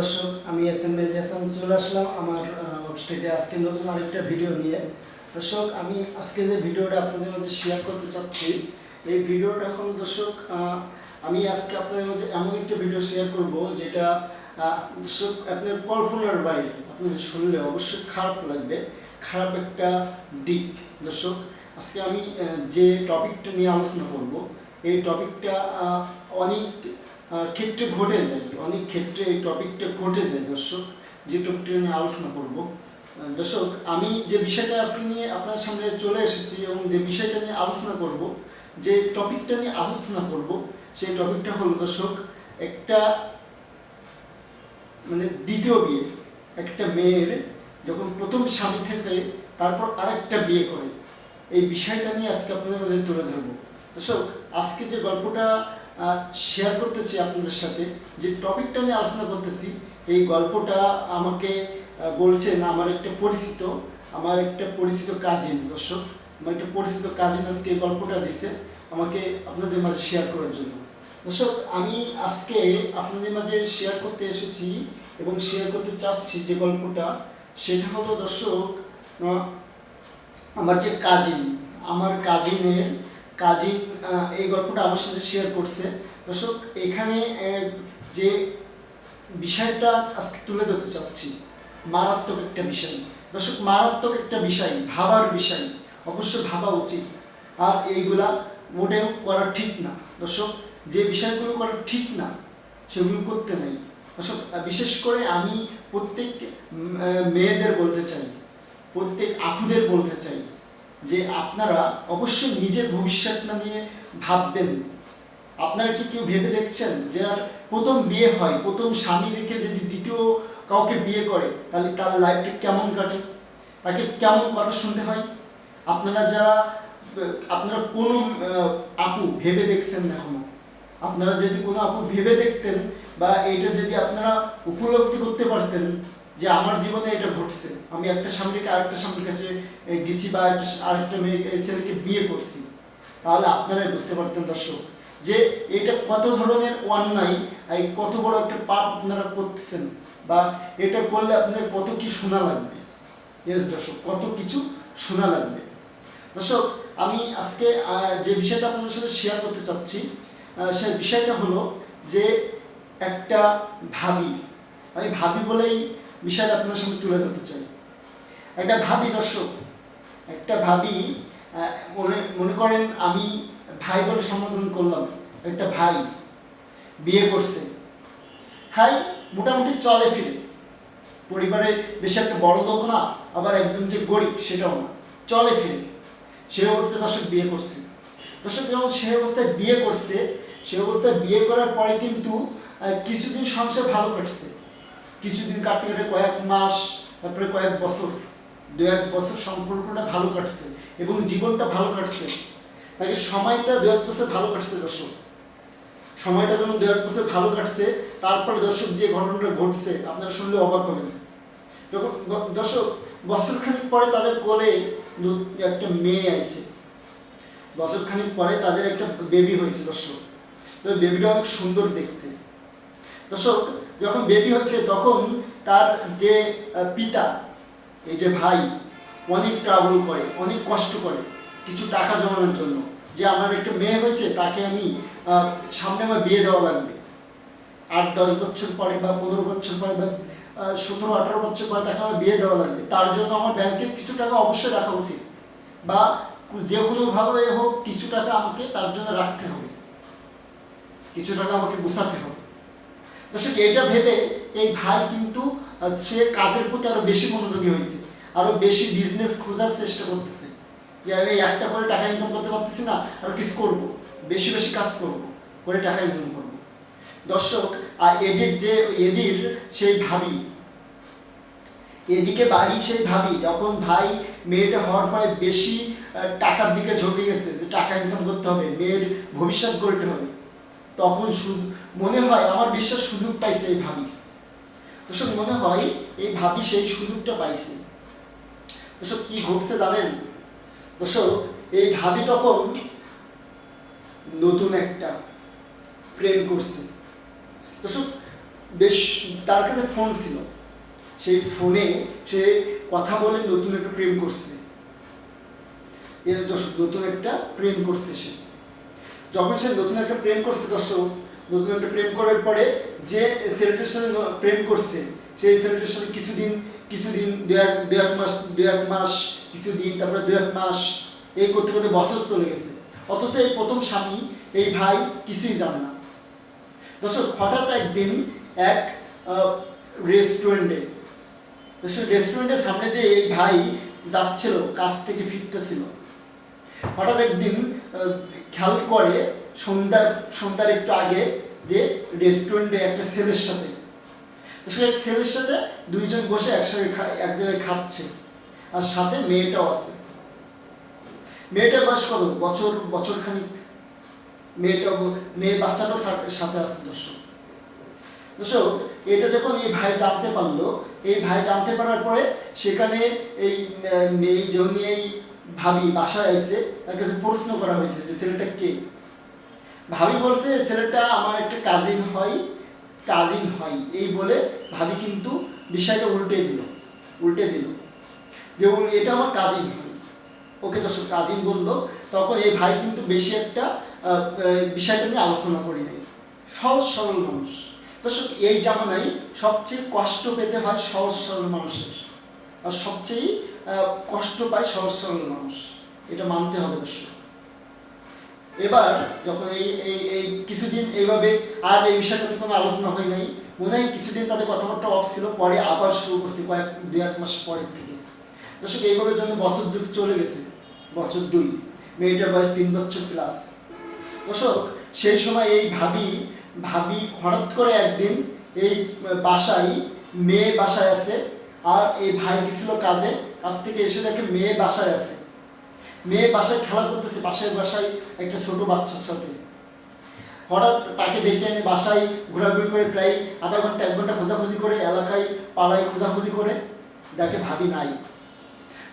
দর্শক, আমি S M Mehedi Hasan চলে আসলাম আমার ওয়েবসাইটে আজকে নতুন আরেকটা ভিডিও নিয়ে। দর্শক, আমি আজকে যে ভিডিওটা আপনাদের মধ্যে শেয়ার করতে চাচ্ছি, এই ভিডিওটা এখন দর্শক আমি আজকে আপনাদের মধ্যে এমন একটা ভিডিও শেয়ার করব যেটা দর্শক, আপনার কল্পনার বাইরে। আপনাদের শুনলে অবশ্যই খারাপ লাগবে, খারাপ একটা দিক। দর্শক, আজকে আমি যে টপিকটা নিয়ে আলোচনা করব, এই টপিকটা অনেক ক্ষেত্রে ঘটে যায়। অনেক ক্ষেত্রে এই টপিকটা ঘটে যায়, দর্শক। যে টপিকটা নিয়ে আলোচনা করব। দর্শক, আমি যে বিষয়টা আজকে নিয়ে আপনার সামনে চলে এসেছি এবং যে বিষয়টা নিয়ে আলোচনা করব, যে টপিকটা নিয়ে আলোচনা করব, সেই টপিকটা হলো, দর্শক, একটা মানে দ্বিতীয় বিয়ে। একটা মেয়ের যখন প্রথম স্বামী থেকে, তারপর আরেকটা বিয়ে করে। এই বিষয়টা নিয়ে আজকে আপনাদের মাঝে তুলে ধরবো। দর্শক, আজকে যে গল্পটা শেয়ার করতেছি আপনাদের সাথে যে টপিকটা নিয়ে আলোচনা করতেছি, এই গল্পটা আমাকে বলছেন আমার একটা পরিচিত, আমার একটা পরিচিত কাজিন দর্শক, আমার একটা পরিচিত কাজিন আজকে এই গল্পটা দিছে, আমাকে আপনাদের মাঝে শেয়ার করার জন্য। দর্শক, আমি আজকে আপনাদের মাঝে শেয়ার করতে এসেছি এবং শেয়ার করতে চাচ্ছি যে গল্পটা, সেটা হলো দর্শক আমার যে কাজিন আমার কাজিনের আহ, এই গল্পটা আমার সাথে শেয়ার করছে। দর্শক এখানে যে বিষয়টা আজকে তুলে ধরতে চাচ্ছি মারাত্মক একটা বিষয়। দর্শক মারাত্মক একটা বিষয় ভাবার বিষয়। অবশ্যই ভাবা উচিত। আর এইগুলা মোটেও করা ঠিক না। দর্শক যে বিষয়গুলো করা ঠিক না সেগুলো করতে নেই। দর্শক বিশেষ করে আমি প্রত্যেক মেয়েদের বলতে চাই। প্রত্যেক আপুদের বলতে চাই। যে আপনারা অবশ্যই নিজের ভবিষ্যৎটা নিয়ে ভাববেন। আপনারা কি কেউ ভেবে দেখছেন যে আর প্রথম বিয়ে হয়, প্রথম স্বামী রেখে যদি দ্বিতীয় কাউকে বিয়ে করে, তাহলে তার লাইফটা কেমন কাটে? তাকে কেমন কথা শুনতে হয়? আপনারা যারা, আপনারা কোনো আপু ভেবে দেখছেন এখনও? আপনারা যদি কোনো আপু ভেবে দেখতেন বা এটা যদি আপনারা উপলব্ধি করতে পারতেন যে আমার জীবনে এটা ঘটছে। আমি একটা স্বামীকে আরেকটা স্বামীর কাছে গেছি বা আরেকটা মেয়ে ছেলেকে বিয়ে করছি। তাহলে আপনারাই বুঝতে পারতেন দর্শক, যে এটা কত ধরনের অন্যায় আর কত বড় একটা পাপ আপনারা করতেছেন বা এটা করলে আপনাদের কত কি শোনা লাগবে। এস দর্শক, কত কিছু শোনা লাগবে। দর্শক, আমি আজকে যে বিষয়টা আপনাদের সাথে শেয়ার করতে চাচ্ছি সেই বিষয়টা হলো যে একটা ভাবি, আমি ভাবি বলেই বিষয়টা আপনার সামনে তুলে ধরতে চাই। একটা ভাবি দর্শক, একটা ভাবি মনে মনে করেন আমি ভাই বলে সম্বোধন করলাম, একটা ভাই বিয়ে করছে। হাই মোটামুটি চলে ফিরে। পরিবারে বেশি একটা বড় লোক না, আবার একদম যে গরিব সেটাও না, চলে ফিরে। সে অবস্থায় দর্শক বিয়ে করছে। দর্শক যখন সে অবস্থায় বিয়ে করছে সে অবস্থায় বিয়ে করার পরে কিন্তু কিছুদিন সংসার ভালো কাটছে। কিছুদিন কাটতে কাটে কয়েক মাস, তারপরে কয়েক বছর, দু এক বছর সম্পর্কটা ভালো কাটছে এবং জীবনটা ভালো কাটছে। তাকে সময়টা দু এক বছর ভালো কাটছে, দর্শক। সময়টা যখন দু এক বছর ভালো কাটছে, তারপরে দর্শক যে ঘটনাটা ঘটছে, আপনারা শুনলে অবাক হবেন। যখন দর্শক, বছরখানিক পরে তাদের কোলে একটা মেয়ে আছে বছরখানিক পরে তাদের একটা বেবি হয়েছে, দর্শক। তো বেবিটা অনেক সুন্দর দেখতে। দর্শক যখন বেবি হচ্ছে তখন তার যে পিতা, এই যে ভাই, অনেক ট্রাভেল করে, অনেক কষ্ট করে কিছু টাকা জমানোর জন্য। যে আমার একটা মেয়ে হয়েছে, তাকে আমি সামনে আমার বিয়ে দেওয়া লাগবে। আট, দশ বছর পরে বা পনেরো বছর পরে বা সতেরো, আঠারো বছর পরে তাকে আমার বিয়ে দেওয়া লাগবে। তার জন্য আমার ব্যাংকে কিছু টাকা অবশ্যই রাখা উচিত। বা যে কোনোভাবে হোক কিছু টাকা আমাকে তার জন্য রাখতে হবে। কিছু টাকা আমাকে গুছাতে হবে। দর্শক এটা ভেবে এই ভাই কিন্তু সে কাজের প্রতি আরও বেশি মনোযোগী হয়েছে। আরও বেশি বিজনেস খোঁজার চেষ্টা করতেছে। যে আমি একটা করে টাকা ইনকাম করতে পারতেছি না, আর কিছু করব। বেশি বেশি কাজ করব, করে টাকা ইনকাম করব। দর্শক, আর এদির যে, এদির সেই ভাবি, এদিকে বাড়ি সেই ভাবি, যখন ভাই মেয়েটা হওয়ার পরে বেশি টাকার দিকে ঝুঁকে গেছে যে টাকা ইনকাম করতে হবে, মেয়ের ভবিষ্যৎ গড়তে হবে। তখন মনে হয় আমার বিশ্বাস সুযোগ পাইছে এই ভাবি। দর্শক, মনে হয় এই ভাবি সেই সুযোগটা পাইছে। দর্শক, কি ঘটছে জানেন? দর্শক, এই ভাবি তখন নতুন একটা প্রেম করছে। দর্শক, বেশ তার কাছে ফোন ছিল। সেই ফোনে সে কথা বলে নতুন একটা প্রেম করছে। এর দর্শক, নতুন একটা প্রেম করছে সে। যখন সে নতুন একটা প্রেম করছে দর্শক, নতুন একটা প্রেম করার পরে যে ছেলেটার সাথে প্রেম করছে, সেই ছেলেটার সাথে কিছুদিন কিছুদিন, দু এক দু এক মাস, দু এক মাস, কিছুদিন, তারপরে দু এক মাস, এই করতে করতে বছর চলে গেছে। অথচ এই প্রথম স্বামী, এই ভাই কিছুই জানে না। দর্শক, হঠাৎ একদিন এক রেস্টুরেন্টে দর্শক রেস্টুরেন্টের সামনে দিয়ে এই ভাই যাচ্ছিল, কাজ থেকে ফিরতেছিল। হঠাৎ একদিন খেয়াল করে সন্ধ্যার সন্ধ্যার একটু আগে যে রেস্টুরেন্টে একটা ছেলের সাথে। সে ছেলের সাথে দুইজন বসে একসাথে এক জায়গায় খাচ্ছে। আর সাথে মেয়েটাও আছে। মেয়েটার বয়স কত? বছর বছর খানিক মেয়েটা, মেয়ে বাচ্চাটাও সাথে আছে দর্শক। দর্শক, এটা যখন এই ভাই জানতে পারল, এই ভাই জানতে পারার পরে সেখানে এই মেয়ে, জমি এই ভাবি বাসায় এসে তার কাছে প্রশ্ন করা হয়েছে যে, ছেলেটা কে? ভাবি বলছে, ছেলেটা আমার একটা কাজিন হয় কাজিন হয়। এই বলে ভাবি কিন্তু বিষয়টা উল্টে দিল উল্টে দিল যে এটা আমার কাজিন হয়। ওকে দর্শক কাজিন বলল। তখন এই ভাই কিন্তু বেশি একটা বিষয়টা নিয়ে আলোচনা করি নাই। সহজ সরল মানুষ। দর্শক, এই জামানায় সবচেয়ে কষ্ট পেতে হয় সহজ সরল মানুষের। আর সবচেয়ে কষ্ট পায় সহজ সরল মানুষ। এটা মানতে হবে দর্শক। এবার যখন এই এই এই কিছুদিন এইভাবে আর এই বিষয়টা নিয়ে কোনো আলোচনা হয় নাই, মনে হয় কিছুদিন তাদের কথাবার্তা অফ ছিল, পরে আবার শুরু করছে কয়েক দু এক মাস পরের থেকে। দর্শক, এইভাবে জন্য বছর দুই চলে গেছে। বছর দুই। মেয়েটার বয়স তিন বছর প্লাস দর্শক, সেই সময় এই ভাবি ভাবি হঠাৎ করে একদিন এই বাসায়, মেয়ে বাসায় আছে আর এই ভাই গেছিল কাজে, কাজ থেকে এসে দেখে মেয়ে বাসায় আছে। মেয়ে বাসায় খেলা করতেছে, বাসায় বাসায় একটা ছোট বাচ্চার সাথে। হঠাৎ তাকে ডেকে এনে বাসায় ঘোরাঘুরি করে প্রায় আধা ঘণ্টা, এক ঘণ্টা খোঁজাখুঁজি করে এলাকায়, পাড়ায় খোঁজাখুঁজি করে। দেখে ভাবি নাই।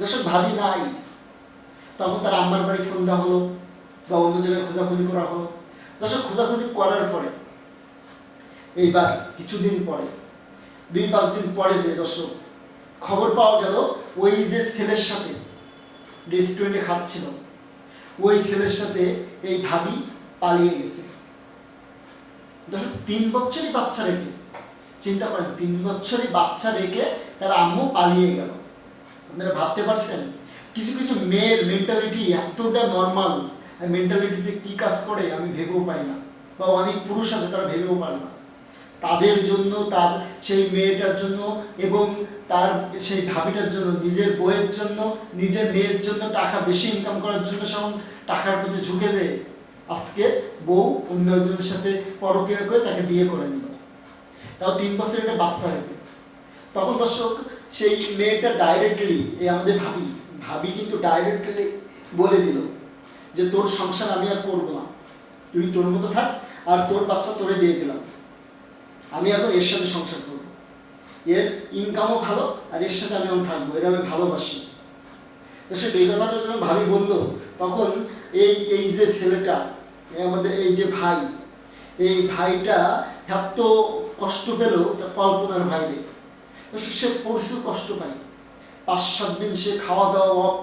দর্শক, ভাবি নাই। তখন তার আম্মার বাড়ি ফোন দেওয়া হলো বা অন্য জায়গায় খোঁজাখুঁজি করা হলো। দর্শক, খোঁজাখুঁজি করার পরে, এইবার কিছুদিন পরে, দুই পাঁচ দিন পরে যে দর্শক খবর পাওয়া গেল, ওই যে ছেলের সাথে রেস্টুরেন্টে খাচ্ছিল, ওই ছেলের সাথে এই ভাবি পালিয়ে গেছে। দর্শক, তিন বছরই বাচ্চা রেখে, চিন্তা করেন, তিন বছরই বাচ্চা রেখে তার আম্মু পালিয়ে গেল। আপনারা ভাবতে পারছেন, কিছু কিছু মেয়ের মেন্টালিটি এতটা নর্মাল মেন্টালিটিতে কী কাজ করে আমি ভেবেও পাই না, বা অনেক পুরুষ আছে তারা ভেবেও পারে না। তাদের জন্য, তার সেই মেয়েটার জন্য এবং তার সেই ভাবিটার জন্য, নিজের বইয়ের জন্য, নিজের মেয়ের জন্য টাকা বেশি ইনকাম করার জন্য সব টাকার প্রতি ঝুঁকে যে আজকে বউ অন্য একজনের সাথে পরকীয়া করে তাকে বিয়ে করে নিল। তাও তিন বছর একটা বাচ্চা রেখে। তখন দর্শক, সেই মেয়েটা ডাইরেক্টলি এই আমাদের ভাবি ভাবি কিন্তু ডাইরেক্টলি বলে দিল যে, তোর সংসার আমি আর করব না। তুই তোর মতো থাক, আর তোর বাচ্চা তোরে দিয়ে দিলাম। আমি এখন এর সাথে সংসার করব। এর ইনকামও ভালো আর এর সাথে আমি এখন থাকব এর আমি ভালোবাসি। তো সে কথাটা যখন ভাবি বলল তখন এই এই যে ছেলেটা আমাদের এই যে ভাই, এই ভাইটা এত কষ্ট পেল তার কল্পনার বাইরে। তো সে- প্রচুর কষ্ট পায়। পাঁচ, সাত দিন সে খাওয়া দাওয়া।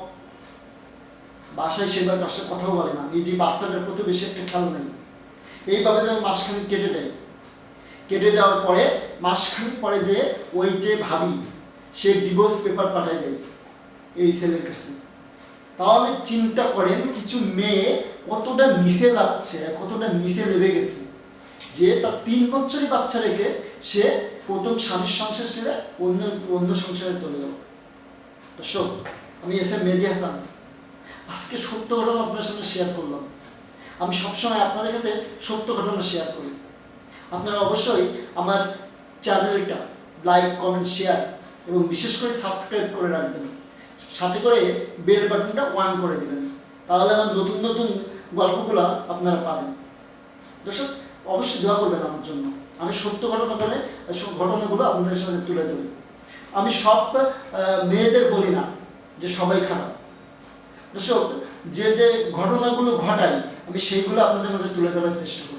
বাসায় সেবার সাথে কথাও বলে না। নিজে বাচ্চাটার প্রতি বেশি একটা খেয়াল নেই। এইভাবে যেমন মাসখানেক কেটে যায়। কেটে যাওয়ার পরে মাসখানেক পরে যে ওই যে ভাবি, সে ডিভোর্স পেপার পাঠায় দেয় এই ছেলের কাছে। তাহলে চিন্তা করেন, কিছু মেয়ে কতটা নিচে লাগছে, কতটা নিচে নেমে গেছে, যে তার তিন বছরই বাচ্চা রেখে সে প্রথম স্বামীর সংসার ছেড়ে অন্য অন্য সংসারে চলে গেল। দর্শক, আমি এস এম আজকে সত্য ঘটনা আপনার সামনে শেয়ার করলাম। আমি সবসময় আপনাদের কাছে সত্য ঘটনা শেয়ার করি। আপনারা অবশ্যই আমার চ্যানেলটা লাইক, কমেন্ট, শেয়ার এবং বিশেষ করে সাবস্ক্রাইব করে রাখবেন। সাথে করে বেল বাটনটা ওয়ান করে দেবেন। তাহলে আমার নতুন নতুন গল্পগুলো আপনারা পাবেন। দর্শক, অবশ্যই দোয়া করবেন আমার জন্য। আমি সত্য ঘটনা বলে সব ঘটনাগুলো আপনাদের সাথে তুলে ধরি। আমি সব মেয়েদের বলি না যে সবাই খারাপ। দর্শক, যে যে ঘটনাগুলো ঘটাই আমি সেইগুলো আপনাদের মাঝে তুলে ধরার চেষ্টা করি।